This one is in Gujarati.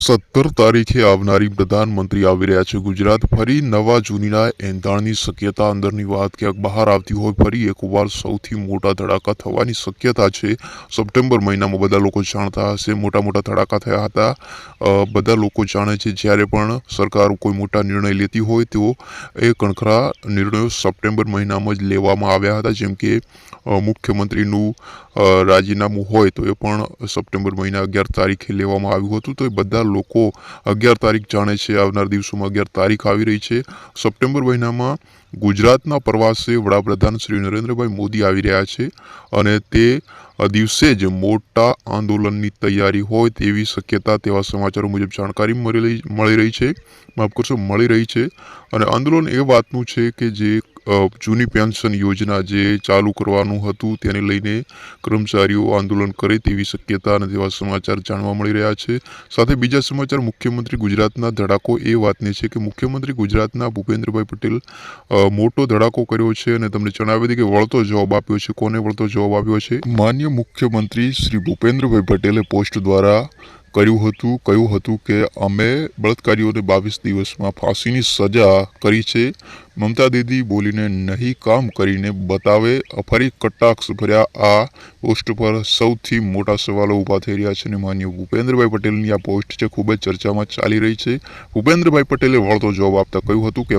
સત્તર તારીખે આવનારી પ્રધાનમંત્રી આવી રહ્યા છે. ગુજરાત ફરી નવા જૂનીના એંધાણની શક્યતા અંદરની વાત ક્યાંક બહાર આવતી હોય, ફરી એકવાર સૌથી મોટા ધડાકા થવાની શક્યતા છે. સપ્ટેમ્બર મહિનામાં બધા લોકો જાણતા હશે મોટા મોટા ધડાકા થયા હતા. બધા લોકો જાણે છે, જ્યારે પણ સરકાર કોઈ મોટા નિર્ણય લેતી હોય તો એ કણખરા નિર્ણયો સપ્ટેમ્બર મહિનામાં જ લેવામાં આવ્યા હતા. જેમ કે મુખ્યમંત્રીનું રાજીનામું હોય, તો એ પણ સપ્ટેમ્બર મહિના અગિયાર તારીખે લેવામાં આવ્યું હતું. તો એ બધા લોકો અગિયાર તારીખ જાણે છે, આવનાર દિવસોમાં અગિયાર તારીખ આવી રહી છે. સપ્ટેમ્બર મહિનામાં ગુજરાતના પ્રવાસે વડાપ્રધાન શ્રી નરેન્દ્રભાઈ મોદી આવી રહ્યા છે અને તે દિવસે જ મોટા આંદોલનની તૈયારી હોય તેવી શક્યતા તેવા સમાચારો મુજબ જાણકારી મળી મળી રહી છે. માફ કરશો, મળી રહી છે. અને આંદોલન એ વાતનું છે કે જે જૂની પેન્શન યોજના જે ચાલુ કરવાનું હતું, તેને લઈને કર્મચારીઓ આંદોલન કરે તેવી શક્યતા અને તેવા સમાચાર જાણવા મળી રહ્યા છે. સાથે બીજા સમાચાર, મુખ્યમંત્રી ગુજરાતના ધડાકો એ વાતની છે કે મુખ્યમંત્રી ગુજરાતના ભૂપેન્દ્રભાઈ પટેલ મોટો ધડાકો કર્યો છે અને તમને જણાવી દઈએ કે વળતો જવાબ આપ્યો છે. કોને વળતો જવાબ આપ્યો છે? માન્ય મુખ્યમંત્રી શ્રી ભૂપેન્દ્રભાઈ પટેલે પોસ્ટ દ્વારા કર્યું હતું, કહ્યું હતું કે અમે બળાત્કારીઓને બાવીસ દિવસમાં ફાંસીની સજા કરી છે. મમતા દીદી બોલીને નહીં કામ કરીને બતાવે, ફરી કટાક્ષ ભર્યા. આ પોસ્ટ પર સૌથી મોટા સવાલો ઊભા થઈ રહ્યા છે અને માન્ય ભૂપેન્દ્રભાઈ પટેલની આ પોસ્ટ છે. ખૂબ જ ચર્ચામાં ચાલી રહી છે. ભૂપેન્દ્રભાઈ પટેલે વળતો જવાબ આપતા કહ્યું હતું કે